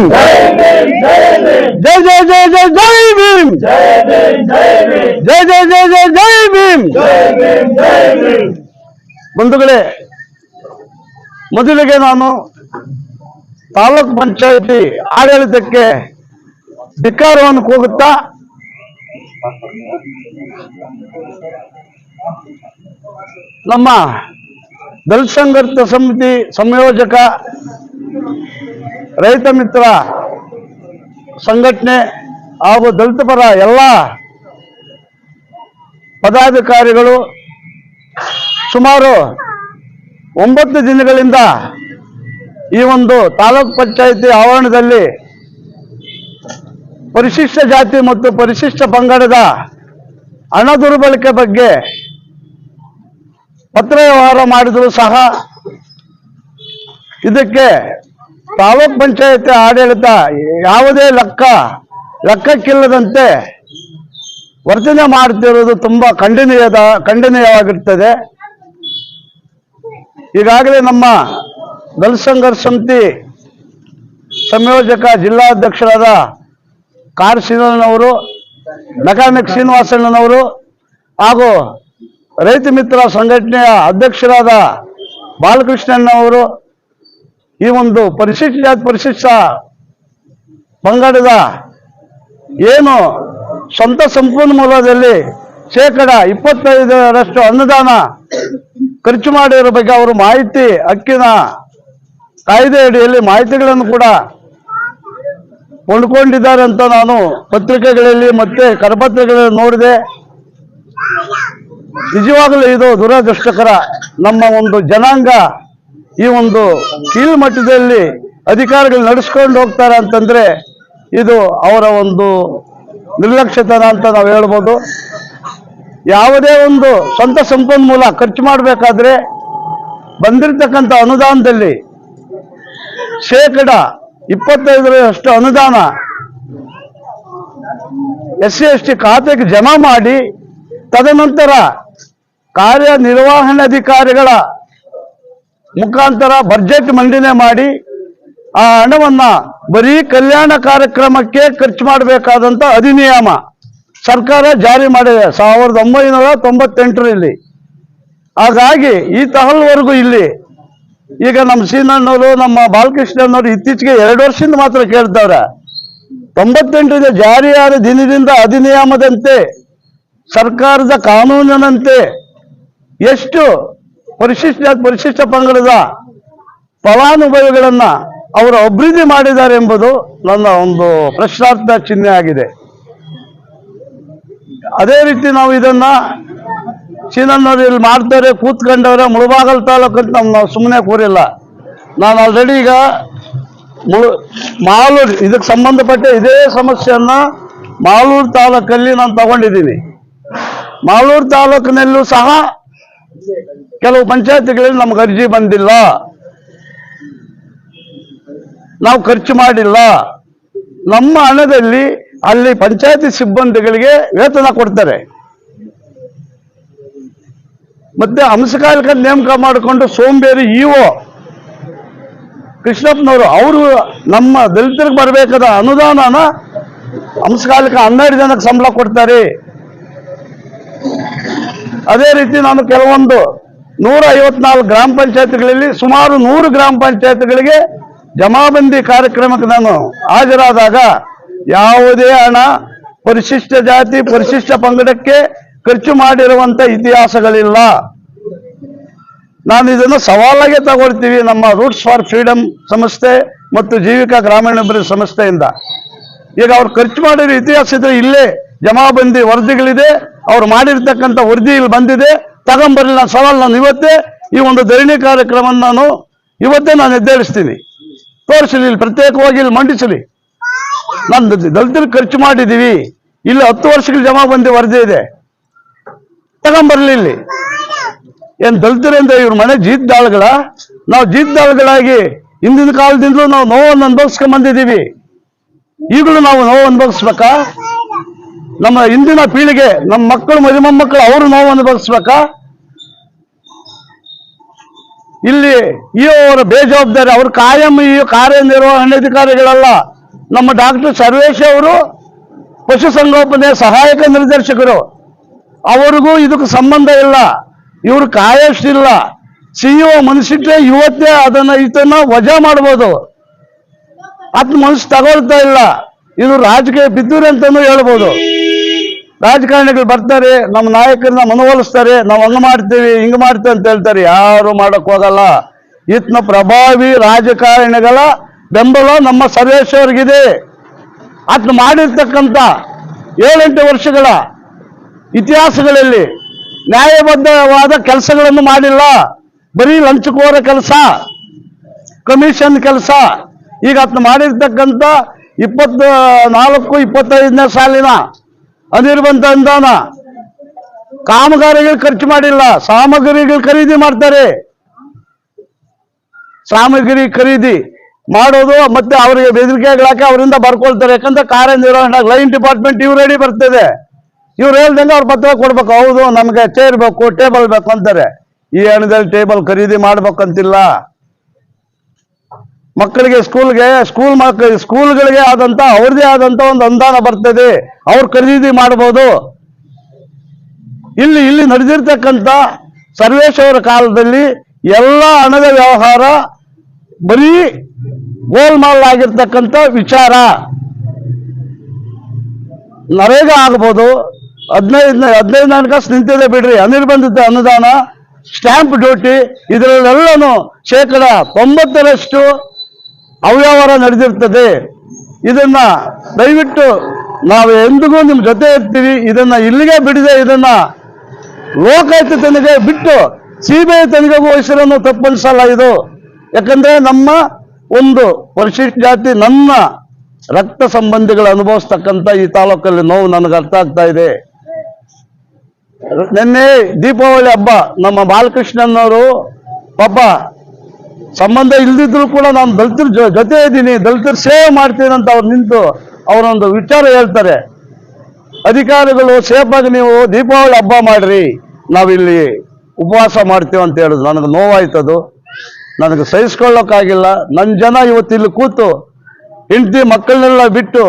ಭೀಮ್ ಜೈ ಜೈ ಜೈ ಜೈ ಜೈ भीम ಜೈ ಜೈ ಜೈ ಜೈ ಜೈ भीम ಬಂಧುಗಳೇ ಮೊದಲಿಗೆ ನಾನು ತಾಲೂಕ್ ಪಂಚಾಯತಿ ಆಡಳಿತಕ್ಕೆ ಧಿಕ್ಕಾರವನ್ನು ಕೂಗುತ್ತಾ ನಮ್ಮ ದಲಿತ ಸಂಘರ್ಷ ಸಮಿತಿ ಸಂಯೋಜಕ ರೈತ ಮಿತ್ರ, ಸಂಘಟನೆ ಹಾಗೂ ದಲಿತ ಪರ ಎಲ್ಲ ಪದಾಧಿಕಾರಿಗಳು ಸುಮಾರು ಒಂಬತ್ತು ದಿನಗಳಿಂದ ಈ ಒಂದು ತಾಲೂಕ್ ಪಂಚಾಯಿತಿ ಆವರಣದಲ್ಲಿ ಪರಿಶಿಷ್ಟ ಜಾತಿ ಮತ್ತು ಪರಿಶಿಷ್ಟ ಪಂಗಡದ ಹಣ ದುರ್ಬಳಕೆ ಬಗ್ಗೆ ಪತ್ರ ವ್ಯವಹಾರ ಮಾಡಿದರೂ ಸಹ ಇದಕ್ಕೆ ತಾಲೂಕ್ ಪಂಚಾಯತಿ ಆಡಳಿತ ಯಾವುದೇ ಲೆಕ್ಕ, ಲೆಕ್ಕಕ್ಕಿಲ್ಲದಂತೆ ವರ್ತನೆ ಮಾಡುತ್ತಿರುವುದು ತುಂಬಾ ಖಂಡನೀಯದ, ಖಂಡನೀಯವಾಗಿರ್ತದೆ. ಈಗಾಗಲೇ ನಮ್ಮ ದಲ್ ಸಂಘರ್ಷ ಸಮಿತಿ ಸಂಯೋಜಕ ಜಿಲ್ಲಾಧ್ಯಕ್ಷರಾದ ಕಾರ್ ಶ್ರೀನವರು ಮೆಕ್ಯಾನಿಕ್ ಶ್ರೀನಿವಾಸಣ್ಣನವರು ಹಾಗೂ ರೈತ ಮಿತ್ರ ಸಂಘಟನೆಯ ಅಧ್ಯಕ್ಷರಾದ ಬಾಲಕೃಷ್ಣಣ್ಣವರು ಈ ಒಂದು ಪರಿಶಿಷ್ಟ ಜಾತಿ ಪರಿಶಿಷ್ಟ ಪಂಗಡದ ಏನು ಸ್ವಂತ ಸಂಪನ್ಮೂಲದಲ್ಲಿ ಶೇಕಡ ಇಪ್ಪತ್ತೈದರಷ್ಟು ಅನುದಾನ ಖರ್ಚು ಮಾಡಿರೋ ಬಗ್ಗೆ ಅವರು ಮಾಹಿತಿ, ಹಕ್ಕಿನ ಕಾಯ್ದೆ ಅಡಿಯಲ್ಲಿ ಮಾಹಿತಿಗಳನ್ನು ಕೂಡ ಕೊಂಡ್ಕೊಂಡಿದ್ದಾರೆ ಅಂತ ನಾನು ಪತ್ರಿಕೆಗಳಲ್ಲಿ ಮತ್ತೆ ಕರಪತ್ರಗಳಲ್ಲಿ ನೋಡಿದೆ. ನಿಜವಾಗಲೂ ಇದು ದುರದೃಷ್ಟಕರ ನಮ್ಮ ಒಂದು ಜನಾಂಗ ಈ ಒಂದು ಕೀಳ್ಮಟ್ಟದಲ್ಲಿ ಅಧಿಕಾರಿಗಳು ನಡೆಸ್ಕೊಂಡು ಹೋಗ್ತಾರೆ ಅಂತಂದ್ರೆ ಇದು ಅವರ ಒಂದು ನಿರ್ಲಕ್ಷ್ಯತನ ಅಂತ ನಾವು ಹೇಳ್ಬೋದು. ಯಾವುದೇ ಒಂದು ಸ್ವಂತ ಸಂಪನ್ಮೂಲ ಖರ್ಚು ಮಾಡಬೇಕಾದ್ರೆ ಬಂದಿರತಕ್ಕಂಥ ಅನುದಾನದಲ್ಲಿ ಶೇಕಡ ಇಪ್ಪತ್ತೈದರಷ್ಟು ಅನುದಾನ ಎಸ್ ಸಿ ಎಸ್ ಟಿ ಖಾತೆಗೆ ಜಮಾ ಮಾಡಿ, ತದನಂತರ ಕಾರ್ಯನಿರ್ವಹಣಾಧಿಕಾರಿಗಳ ಮುಖಾಂತರ ಬಜೆಟ್ ಮಂಡನೆ ಮಾಡಿ ಆ ಹಣವನ್ನ ಬರೀ ಕಲ್ಯಾಣ ಕಾರ್ಯಕ್ರಮಕ್ಕೆ ಖರ್ಚು ಮಾಡಬೇಕಾದಂತ ಅಧಿನಿಯಮ ಸರ್ಕಾರ ಜಾರಿ ಮಾಡಿದೆ. ಸಾವಿರದ ಒಂಬೈನೂರ ತೊಂಬತ್ತೆಂಟರಲ್ಲಿ. ಹಾಗಾಗಿ ಈ ತಹಲ್ವರೆಗೂ ಇಲ್ಲಿ ಈಗ ನಮ್ಮ ಸೀನಣ್ಣವರು, ನಮ್ಮ ಬಾಲಕೃಷ್ಣನವರು ಇತ್ತೀಚೆಗೆ ಎರಡು ವರ್ಷದಿಂದ ಮಾತ್ರ ಕೇಳ್ತಾವ್ರೆ. ತೊಂಬತ್ತೆಂಟರಿಂದ ಜಾರಿಯಾದ ದಿನದಿಂದ ಅಧಿನಿಯಮದಂತೆ, ಸರ್ಕಾರದ ಕಾನೂನಿನಂತೆ ಎಷ್ಟು ಪರಿಶಿಷ್ಟ ಪರಿಶಿಷ್ಟ ಪಂಗಡದ ಫಲಾನುಭವಿಗಳನ್ನ ಅವರು ಅಭಿವೃದ್ಧಿ ಮಾಡಿದ್ದಾರೆ ಎಂಬುದು ನನ್ನ ಒಂದು ಪ್ರಶ್ನಾರ್ಥ ಚಿಹ್ನೆ ಆಗಿದೆ. ಅದೇ ರೀತಿ ನಾವು ಇದನ್ನ ಚೀನನ್ನವ್ರು ಇಲ್ಲಿ ಮಾಡ್ತಾರೆ, ಕೂತ್ಕೊಂಡವ್ರೆ ಮುಳುಬಾಗಲ್ ತಾಲೂಕು ಅಂತ ನಮ್ಮ ಸುಮ್ಮನೆ ಕೂರಿಲ್ಲ. ನಾನು ಆಲ್ರೆಡಿ ಈಗ ಮುಳು ಮಾಲೂರು ಇದಕ್ಕೆ ಸಂಬಂಧಪಟ್ಟ ಇದೇ ಸಮಸ್ಯೆಯನ್ನ ಮಾಲೂರು ತಾಲೂಕಲ್ಲಿ ನಾನು ತಗೊಂಡಿದ್ದೀನಿ. ಮಾಲೂರು ತಾಲೂಕಿನಲ್ಲೂ ಸಹ ಕೆಲವು ಪಂಚಾಯತಿಗಳಲ್ಲಿ ನಮ್ಗೆ ಅರ್ಜಿ ಬಂದಿಲ್ಲ. ನಾವು ಖರ್ಚು ಮಾಡಿಲ್ಲ. ನಮ್ಮ ಹಣದಲ್ಲಿ ಅಲ್ಲಿ ಪಂಚಾಯತಿ ಸಿಬ್ಬಂದಿಗಳಿಗೆ ವೇತನ ಕೊಡ್ತಾರೆ. ಮತ್ತೆ ಹಂಸಕಾಲಿಕ ನೇಮಕ ಮಾಡಿಕೊಂಡು ಸೋಂಬೇರಿ ಇಒ ಕೃಷ್ಣಪ್ಪನವರು, ಅವರು ನಮ್ಮ ದಲಿತರಿಗೆ ಬರಬೇಕಾದ ಅನುದಾನನ ಹಂಸಕಾಲಿಕ ಹನ್ನೆರಡು ಜನಕ್ಕೆ ಸಂಬಳ ಕೊಡ್ತಾರೆ. ಅದೇ ರೀತಿ ನಾನು ಕೆಲವೊಂದು ನೂರ ಐವತ್ನಾಲ್ಕು ಗ್ರಾಮ ಪಂಚಾಯತ್ಗಳಲ್ಲಿ ಸುಮಾರು ನೂರು ಗ್ರಾಮ ಪಂಚಾಯತ್ಗಳಿಗೆ ಜಮಾಬಂದಿ ಕಾರ್ಯಕ್ರಮಕ್ಕೆ ನಾನು ಹಾಜರಾದಾಗ ಯಾವುದೇ ಹಣ, ಪರಿಶಿಷ್ಟ ಜಾತಿ, ಪರಿಶಿಷ್ಟ ಪಂಗಡಕ್ಕೆ ಖರ್ಚು ಮಾಡಿರುವಂತ ಇತಿಹಾಸಗಳಿಲ್ಲ. ನಾನು ಇದನ್ನು ಸವಾಲಾಗೆ ತಗೊಳ್ತೀವಿ ನಮ್ಮ ರೂಟ್ಸ್ ಫಾರ್ ಫ್ರೀಡಮ್ ಸಂಸ್ಥೆ ಮತ್ತು ಜೀವಿಕಾ ಗ್ರಾಮೀಣಾಭಿವೃದ್ಧಿ ಸಂಸ್ಥೆಯಿಂದ. ಈಗ ಅವ್ರು ಖರ್ಚು ಮಾಡಿರೋ ಇತಿಹಾಸ ಇದ್ರೆ ಇಲ್ಲೇ ಜಮಾಬಂದಿ ವರದಿಗಳಿದೆ, ಅವ್ರು ಮಾಡಿರ್ತಕ್ಕಂಥ ವರದಿ ಇಲ್ಲಿ ಬಂದಿದೆ. ತಗೊಂಬರಲಿ ನಾನು ಸವಾಲು ನಾನು ಇವತ್ತೇ, ಈ ಒಂದು ಧರಣಿ ಕಾರ್ಯಕ್ರಮವನ್ನು ನಾನು ಇವತ್ತೇ ನಾನು ಎದ್ದೇಳಿಸ್ತೀನಿ. ತೋರಿಸಲಿ, ಇಲ್ಲಿ ಪ್ರತ್ಯೇಕವಾಗಿ ಇಲ್ಲಿ ಮಂಡಿಸಲಿ. ನಾನು ದಲಿತರಿಗೆ ಖರ್ಚು ಮಾಡಿದ್ದೀವಿ. ಇಲ್ಲಿ ಹತ್ತು ವರ್ಷಗಳ ಜಮಾಬಂದಿ ವರದಿ ಇದೆ. ತಗೊಂಬರಲಿ ಇಲ್ಲಿ. ಏನ್ ದಲಿತರಿಂದ ಇವ್ರ ಮನೆ ಜೀದ್ದಾಳುಗಳ ನಾವು ಜೀದ್ದಾಳುಗಳಾಗಿ ಹಿಂದಿನ ಕಾಲದಿಂದಲೂ ನಾವು ನೋವನ್ನು ಅನುಭವಿಸ್ಕೊಂಡ್ ಬಂದಿದ್ದೀವಿ ಈಗಲೂ ನಾವು ನೋವು ಅನುಭವಿಸ್ಬೇಕಾ? ನಮ್ಮ ಹಿಂದಿನ ಪೀಳಿಗೆ, ನಮ್ಮ ಮಕ್ಕಳು, ಮರಿ ಮೊಮ್ಮಕ್ಕಳು ಅವರು ನೋವು ಅನುಭವಿಸ್ಬೇಕಾ? ಇಲ್ಲಿ ಈ ಅವರ ಬೇಜವಾಬ್ದಾರಿ, ಅವರು ಕಾಯಂ ಈ ಕಾರ್ಯನಿರ್ವಹಣಾಧಿಕಾರಿಗಳಲ್ಲ ನಮ್ಮ ಡಾಕ್ಟರ್ ಸರ್ವೇಶ್ ಅವರು, ಪಶುಸಂಗೋಪನೆ ಸಹಾಯಕ ನಿರ್ದೇಶಕರು. ಅವರಿಗೂ ಇದಕ್ಕೆ ಸಂಬಂಧ ಇಲ್ಲ. ಇವರು ಕಾಯಷ್ಟಿಲ್ಲ. ಸಿಇಒ ಮನಸ್ಸಿಟ್ರೆ ಇವತ್ತೇ ಅದನ್ನ ಇದನ್ನ ವಜಾ ಮಾಡ್ಬೋದು. ಅದ್ ಮನಸ್ಸು ತಗೊಳ್ತಾ ಇಲ್ಲ. ಇದು ರಾಜಕೀಯ ಬಿದ್ದೂರಿ ಅಂತಾನೂ ಹೇಳ್ಬೋದು. ರಾಜಕಾರಣಿಗಳು ಬರ್ತಾರೆ, ನಮ್ಮ ನಾಯಕರನ್ನ ಮನವೊಲಿಸ್ತಾರೆ, ನಾವು ಹಂಗ ಮಾಡ್ತೀವಿ, ಹಿಂಗ ಮಾಡ್ತೀವಿ ಅಂತ ಹೇಳ್ತಾರೆ. ಯಾರು ಮಾಡಕ್ ಹೋಗಲ್ಲ. ಇತ್ನ ಪ್ರಭಾವಿ ರಾಜಕಾರಣಿಗಳ ಬೆಂಬಲ ನಮ್ಮ ಸರ್ವೇಶ್ ಅದ್ನ ಮಾಡಿರ್ತಕ್ಕಂಥ ಏಳೆಂಟು ವರ್ಷಗಳ ಇತಿಹಾಸಗಳಲ್ಲಿ ನ್ಯಾಯಬದ್ಧವಾದ ಕೆಲಸಗಳನ್ನು ಮಾಡಿಲ್ಲ. ಬರೀ ಲಂಚಕೋರ ಕೆಲಸ, ಕಮಿಷನ್ ಕೆಲಸ. ಈಗ ಅದನ್ನ ಮಾಡಿರ್ತಕ್ಕಂಥ ಇಪ್ಪತ್ತ ನಾಲ್ಕು, ಇಪ್ಪತ್ತೈದನೇ ಸಾಲಿನ ಅನಿರ್ಬಂಧ ಅನುದಾನ ಕಾಮಗಾರಿಗಳು ಖರ್ಚು ಮಾಡಿಲ್ಲ, ಸಾಮಗ್ರಿಗಳು ಖರೀದಿ ಮಾಡ್ತಾರೆ. ಸಾಮಗ್ರಿ ಖರೀದಿ ಮಾಡೋದು ಮತ್ತೆ ಅವರಿಗೆ ಬೆದರಿಕೆಗಳಾಕಿ ಅವರಿಂದ ಬರ್ಕೊಳ್ತಾರೆ. ಯಾಕಂದ್ರೆ ಕಾರ್ಯನಿರ್ವಹಣೆ, ಲೈನ್ ಡಿಪಾರ್ಟ್ಮೆಂಟ್ ಇವ್ರು ರೆಡಿ ಬರ್ತದೆ. ಇವ್ರು ಹೇಳ್ದಂಗೆ ಅವ್ರ ಪತ್ರ ಕೊಡ್ಬೇಕು. ಹೌದು, ನಮ್ಗೆ ಚೇರ್ ಬೇಕು, ಟೇಬಲ್ ಬೇಕು ಅಂತಾರೆ. ಈ ಹಣದಲ್ಲಿ ಟೇಬಲ್ ಖರೀದಿ ಮಾಡ್ಬೇಕಂತಿಲ್ಲ. ಮಕ್ಕಳಿಗೆ ಸ್ಕೂಲ್ಗೆ ಸ್ಕೂಲ್ ಮಕ್ಕ ಸ್ಕೂಲ್ಗಳಿಗೆ ಆದಂತ ಅವ್ರದೇ ಆದಂತ ಒಂದು ಅನುದಾನ ಬರ್ತದೆ. ಅವ್ರು ಖರೀದಿ ಮಾಡ್ಬೋದು. ಇಲ್ಲಿ ಇಲ್ಲಿ ನಡೆದಿರ್ತಕ್ಕಂಥ ಸರ್ವೇಶ್ವರ ಕಾಲದಲ್ಲಿ ಎಲ್ಲ ಹಣದ ವ್ಯವಹಾರ ಬರೀ ಗೋಲ್ಮಾಲ್ ಆಗಿರ್ತಕ್ಕಂಥ ವಿಚಾರ. ನರೇಗಾ ಆಗ್ಬೋದು. ಹದಿನೈದು ಹದಿನೈದು ಹಣಕಾಸು ನಿಂತಿದೆ ಬಿಡ್ರಿ. ಅನಿರ್ಬಂಧಿತ ಅನುದಾನ, ಸ್ಟ್ಯಾಂಪ್ ಡ್ಯೂಟಿ, ಇದರಲ್ಲೆಲ್ಲನೂ ಶೇಕಡ ತೊಂಬತ್ತರಷ್ಟು ಅವ್ಯವಹಾರ ನಡೆದಿರ್ತದೆ. ಇದನ್ನ ದಯವಿಟ್ಟು ನಾವು ಎಂದಿಗೂ ನಿಮ್ಮ ಜೊತೆ ಇರ್ತೀವಿ. ಇದನ್ನ ಇಲ್ಲಿಗೆ ಬಿಡದೆ ಇದನ್ನ ಲೋಕಾಯುಕ್ತ ತನಿಖೆ ಬಿಟ್ಟು ಸಿಬಿಐ ತನಿಖೆಗೂ ವಹಿಸಿರೋನು ತಪ್ಪನಿಸಲ್ಲ ಇದು. ಯಾಕಂದ್ರೆ ನಮ್ಮ ಒಂದು ಪರಿಶಿಷ್ಟ ಜಾತಿ ನನ್ನ ರಕ್ತ ಸಂಬಂಧಿಗಳು ಅನುಭವಿಸ್ತಕ್ಕಂಥ ಈ ತಾಲೂಕಲ್ಲಿ ನೋವು ನನಗೆ ಅರ್ಥ ಆಗ್ತಾ ಇದೆ. ನಿನ್ನೆ ದೀಪಾವಳಿ ಹಬ್ಬ ನಮ್ಮ ಬಾಲಕೃಷ್ಣನವರು ಪಾಪ ಸಂಬಂಧ ಇಲ್ದಿದ್ರು ಕೂಡ ನಾನು ದಲಿತರ ಜೊತೆ ಇದ್ದೀನಿ, ದಲಿತರ ಸೇವೆ ಮಾಡ್ತೀನಿ ಅಂತ ಅವ್ರು ನಿಂತು ಅವರೊಂದು ವಿಚಾರ ಹೇಳ್ತಾರೆ. ಅಧಿಕಾರಿಗಳು, ಸೇಫಾಗಿ ನೀವು ದೀಪಾವಳಿ ಹಬ್ಬ ಮಾಡ್ರಿ, ನಾವಿಲ್ಲಿ ಉಪವಾಸ ಮಾಡ್ತೀವಿ ಅಂತ ಹೇಳಿದ್ರು. ನನಗೆ ನೋವಾಯ್ತದು ನನಗೆ ಸಹಿಸ್ಕೊಳ್ಳೋಕ್ಕಾಗಿಲ್ಲ. ನನ್ನ ಜನ ಇವತ್ತು ಇಲ್ಲಿ ಕೂತು ಹೆಂಡತಿ ಮಕ್ಕಳನ್ನೆಲ್ಲ ಬಿಟ್ಟು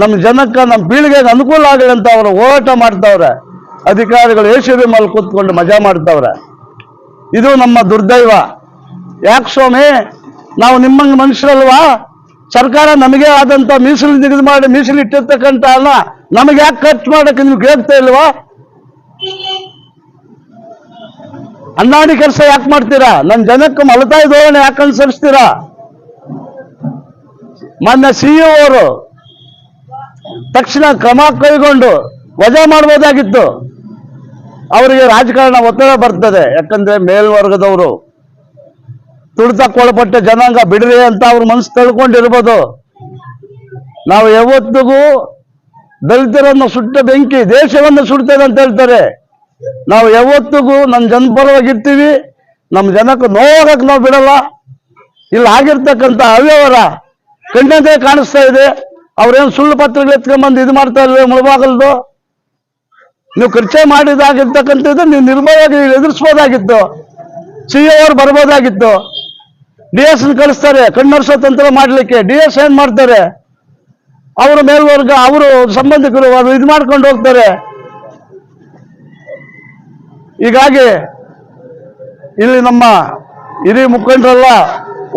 ನಮ್ಮ ಜನಕ್ಕೆ ನಮ್ಮ ಪೀಳಿಗೆಗೆ ಅನುಕೂಲ ಆಗಲಿ ಅಂತ ಅವರು ಹೋರಾಟ ಮಾಡ್ತಾವ್ರೆ. ಅಧಿಕಾರಿಗಳು ಏಷ್ಯದ ಮೇಲೆ ಕೂತ್ಕೊಂಡು ಮಜಾ ಮಾಡ್ತಾವ್ರೆ. ಇದು ನಮ್ಮ ದುರ್ದೈವ. ಯಾಕೆ ಸ್ವಾಮಿ? ನಾವು ನಿಮ್ಮಂಗೆ ಮನುಷ್ಯರಲ್ವಾ? ಸರ್ಕಾರ ನಮಗೆ ಆದಂತ ಮೀಸಲು ನಿಗದಿ ಮಾಡಿ ಮೀಸಲು ಇಟ್ಟಿರ್ತಕ್ಕಂಥ ಅಲ್ಲ ನಮಗೆ ಯಾಕೆ ಖರ್ಚು ಮಾಡಕ್ಕೆ ನಿಮ್ಗೆ ಹೇಳ್ತಾ ಇಲ್ವಾ? ಅನ್ನಾಡಿ ಕೆಲಸ ಯಾಕೆ ಮಾಡ್ತೀರಾ? ನನ್ನ ಜನಕ್ಕೆ ಮಲತಾಯಿ ಧೋರಣೆ ಯಾಕೆ ಅನುಸರಿಸ್ತೀರಾ? ಮೊನ್ನೆ ಸಿಇಒ ಅವರು ತಕ್ಷಣ ಕ್ರಮ ಕೈಗೊಂಡು ವಜಾ ಮಾಡ್ಬೋದಾಗಿತ್ತು. ಅವರಿಗೆ ರಾಜಕಾರಣ ಒತ್ತಡ ಬರ್ತದೆ. ಯಾಕಂದ್ರೆ ಮೇಲ್ವರ್ಗದವರು ತುಳಿತಕ್ಕೊಳಪಟ್ಟ ಜನಾಂಗ ಬಿಡ್ರಿ ಅಂತ ಅವ್ರ ಮನಸ್ಸು ತಳ್ಕೊಂಡಿರ್ಬೋದು. ನಾವು ಯಾವತ್ತಿಗೂ ದಲಿತರನ್ನು ಸುಟ್ಟ ಬೆಂಕಿ ದೇಶವನ್ನು ಸುಡ್ತೇವೆ ಅಂತ ಹೇಳ್ತಾರೆ. ನಾವು ಯಾವತ್ತಿಗೂ ನಮ್ಮ ಜನಪರವಾಗಿರ್ತೀವಿ ನಮ್ಮ ಜನಕ್ಕೆ ನೋವಾಗಕ್ಕೆ ನಾವು ಬಿಡಲ್ಲ. ಇಲ್ಲಿ ಆಗಿರ್ತಕ್ಕಂಥ ಅವ್ಯವರ ಕಣ್ಣದೇ ಕಾಣಿಸ್ತಾ ಇದೆ. ಅವ್ರೇನು ಸುಳ್ಳು ಪತ್ರಗಳು ಎತ್ಕೊಂಡ್ಬಂದು ಇದು ಮಾಡ್ತಾ ಇಲ್ವೇ ಮುಳುಬಾಗಲ್ದು? ನೀವು ಖರ್ಚೆ ಮಾಡಿದಾಗಿರ್ತಕ್ಕಂಥದ್ದು ನೀವು ನಿರ್ಭಯವಾಗಿ ಎದುರಿಸ್ಬೋದಾಗಿತ್ತು. ಸಿ ಅವ್ರು ಬರ್ಬೋದಾಗಿತ್ತು. ಡಿ ಎಸ್ ಕಳಿಸ್ತಾರೆ. ಕಣ್ಣರ್ಸೋ ತಂತ್ರ ಮಾಡ್ಲಿಕ್ಕೆ ಡಿ ಎಸ್ ಏನ್ ಮಾಡ್ತಾರೆ? ಅವರು ಮೇಲ್ವರ್ಗ, ಅವರು ಸಂಬಂಧಿಕರು ಅದು ಇದು ಮಾಡ್ಕೊಂಡು ಹೋಗ್ತಾರೆ. ಹೀಗಾಗಿ ಇಲ್ಲಿ ನಮ್ಮ ಹಿರಿಯ ಮುಖಂಡರೆಲ್ಲ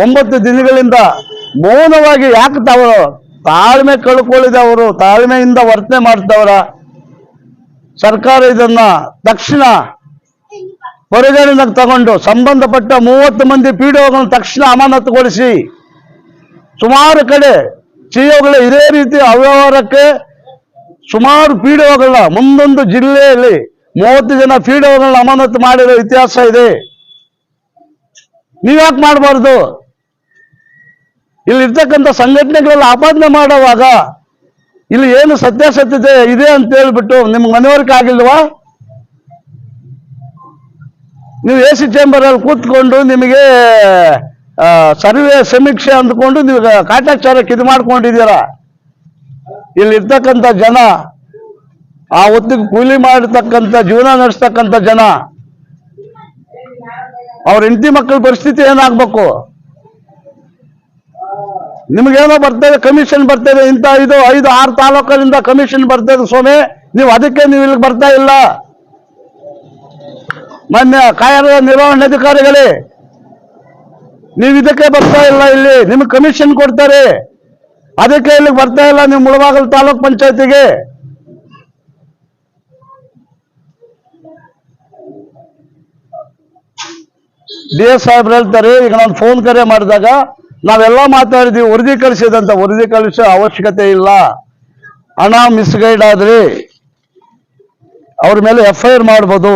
ಒಂಬತ್ತು ದಿನಗಳಿಂದ ಮೌನವಾಗಿ ಯಾಕೆ ತಾವರು ತಾಳ್ಮೆ ಕಳ್ಕೊಳ್ಳಿದೆ ಅವರು ತಾಳ್ಮೆಯಿಂದ ವರ್ತನೆ ಮಾಡ್ತವರ? ಸರ್ಕಾರ ಇದನ್ನ ತಕ್ಷಣ ಪರಿಗಣನೆಗೆ ತಗೊಂಡು ಸಂಬಂಧಪಟ್ಟ ಮೂವತ್ತು ಮಂದಿ ಪಿಡಿಒಗಳನ್ನು ತಕ್ಷಣ ಅಮಾನತುಗೊಳಿಸಿ ಸುಮಾರು ಕಡೆ ಸಿಒಗಳ ಇದೇ ರೀತಿ ಅವ್ಯವಹಾರಕ್ಕೆ ಸುಮಾರು ಪಿಡಿಒಗಳನ್ನ ಮುಂದೊಂದು ಜಿಲ್ಲೆಯಲ್ಲಿ ಮೂವತ್ತು ಜನ ಪಿಡಿಒಗಳನ್ನ ಅಮಾನತು ಮಾಡಿರೋ ಇತಿಹಾಸ ಇದೆ. ನೀವ್ಯಾಕೆ ಮಾಡಬಾರ್ದು? ಇಲ್ಲಿ ಇರ್ತಕ್ಕಂಥ ಸಂಘಟನೆಗಳೆಲ್ಲ ಆಪಾದನೆ ಮಾಡುವಾಗ ಇಲ್ಲಿ ಏನು ಸತ್ಯಾಸತ್ಯತೆ ಇದೆ ಅಂತ ಹೇಳ್ಬಿಟ್ಟು ನಿಮ್ಗೆ ಮನವರಿಕೆ ಆಗಿಲ್ವಾ? ನೀವು ಎ ಸಿ ಚೇಂಬರ್ ಅಲ್ಲಿ ಕೂತ್ಕೊಂಡು ನಿಮಗೆ ಸರ್ವೆ ಸಮೀಕ್ಷೆ ಅಂದ್ಕೊಂಡು ನೀವು ಕಾಟಾಚಾರಕ್ಕೆ ಇದು ಮಾಡ್ಕೊಂಡಿದ್ದೀರಾ? ಇಲ್ಲಿ ಇರ್ತಕ್ಕಂಥ ಜನ, ಆ ಹೊತ್ತಿಗೆ ಕೂಲಿ ಮಾಡಿರ್ತಕ್ಕಂಥ, ಜೀವನ ನಡೆಸ್ತಕ್ಕಂಥ ಜನ, ಅವ್ರ ಹೆಂಡತಿ ಮಕ್ಕಳ ಪರಿಸ್ಥಿತಿ ಏನಾಗಬೇಕು? ನಿಮ್ಗೇನೋ ಬರ್ತದೆ, ಕಮಿಷನ್ ಬರ್ತದೆ, ಇಂಥ ಇದು ಐದು, ಆರು ತಾಲೂಕರಿಂದ ಕಮಿಷನ್ ಬರ್ತದೆ ಸ್ವಾಮಿ, ನೀವು ಅದಕ್ಕೆ ನೀವು ಇಲ್ಲಿಗೆ ಬರ್ತಾ ಇಲ್ಲ. ಮಾನ್ಯ ಕಾರ್ಯ ನಿರ್ವಹಣಾಧಿಕಾರಿಗಳೇ ನೀವು ಇದಕ್ಕೆ ಬರ್ತಾ ಇಲ್ಲ ಇಲ್ಲಿ, ನಿಮ್ಗೆ ಕಮಿಷನ್ ಕೊಡ್ತಾರೆ. ಅದಕ್ಕೆ ಇಲ್ಲಿಗೆ ಬರ್ತಾ ಇಲ್ಲ ನಿಮ್ಮ ಮುಳಬಾಗಲ್ ತಾಲೂಕ್ ಪಂಚಾಯತಿಗೆ. ಡಿ ಎಸ್ ಸಾಹೇಬ್ರು ಹೇಳ್ತಾರೆ, ಈಗ ನಾನು ಫೋನ್ ಕರೆ ಮಾಡಿದಾಗ ನಾವೆಲ್ಲ ಮಾತಾಡಿದೀವಿ ವರದಿ ಕಳಿಸಿದಂತ ವರದಿ ಕಳಿಸೋ ಅವಶ್ಯಕತೆ ಇಲ್ಲ. ಹಣ ಮಿಸ್ಗೈಡ್ ಆದ್ರೆ ಅವ್ರ ಮೇಲೆ ಎಫ್ ಐ ಆರ್ ಮಾಡ್ಬೋದು.